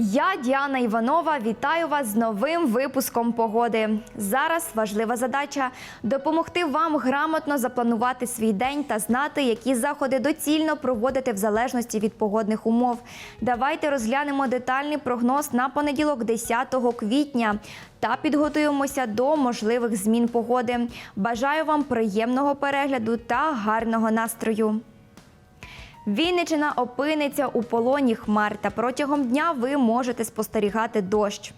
Я Діана Іванова. Вітаю вас з новим випуском погоди. Зараз важлива задача допомогти вам грамотно запланувати свій день та знати, які заходи доцільно проводити в залежності від погодних умов. Давайте розглянемо детальний прогноз на понеділок, 10 квітня, та підготуємося до можливих змін погоди. Бажаю вам приємного перегляду та гарного настрою. Вінничина опиниться у полоні хмар та протягом дня ви можете спостерігати дощ.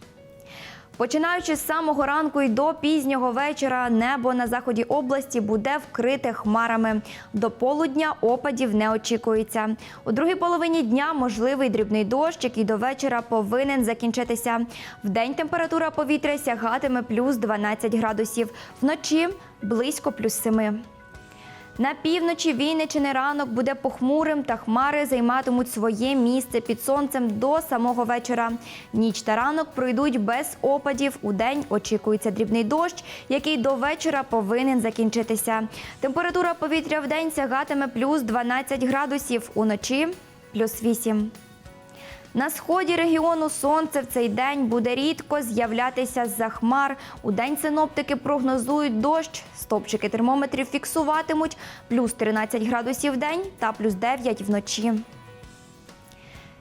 Починаючи з самого ранку і до пізнього вечора, небо на заході області буде вкрите хмарами. До полудня опадів не очікується. У другій половині дня можливий дрібний дощ, який до вечора повинен закінчитися. Вдень температура повітря сягатиме плюс 12 градусів, вночі близько плюс 7. На півночі Вінничини ранок буде похмурим та хмари займатимуть своє місце під сонцем до самого вечора. Ніч та ранок пройдуть без опадів. У день очікується дрібний дощ, який до вечора повинен закінчитися. Температура повітря в день сягатиме плюс 12 градусів, уночі плюс 8. На сході регіону сонце в цей день буде рідко з'являтися з-за хмар. У день синоптики прогнозують дощ. Стопчики термометрів фіксуватимуть плюс 13 градусів в день та плюс 9 вночі.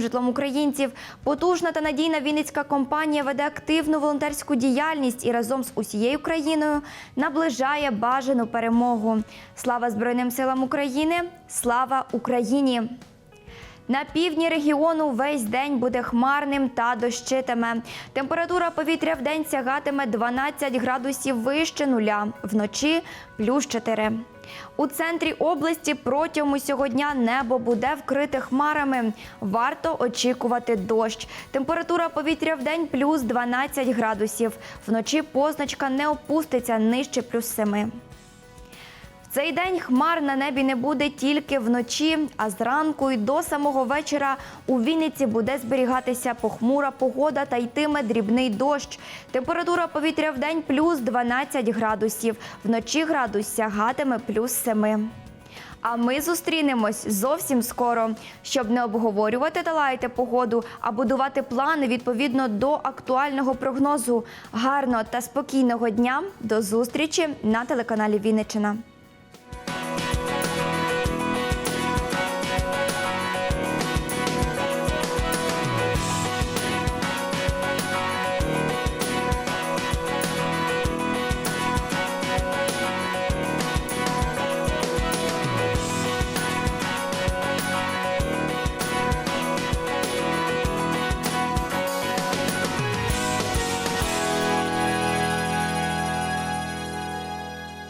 житлом українців. Потужна та надійна Вінницька компанія веде активну волонтерську діяльність і разом з усією країною наближає бажану перемогу. Слава Збройним силам України! Слава Україні! На півдні регіону весь день буде хмарним та дощитиме. Температура повітря в день сягатиме 12 градусів вище нуля, вночі плюс 4. У центрі області протягом усього дня небо буде вкрите хмарами. Варто очікувати дощ. Температура повітря в день плюс 12 градусів. Вночі позначка не опуститься нижче плюс 7. Цей день хмар на небі не буде тільки вночі, а зранку і до самого вечора у Вінниці буде зберігатися похмура погода та йтиме дрібний дощ. Температура повітря в день плюс 12 градусів, вночі градус сягатиме плюс 7. А ми зустрінемось зовсім скоро, щоб не обговорювати та лаяти погоду, а будувати плани відповідно до актуального прогнозу. Гарного та спокійного дня. До зустрічі на телеканалі Вінниччина.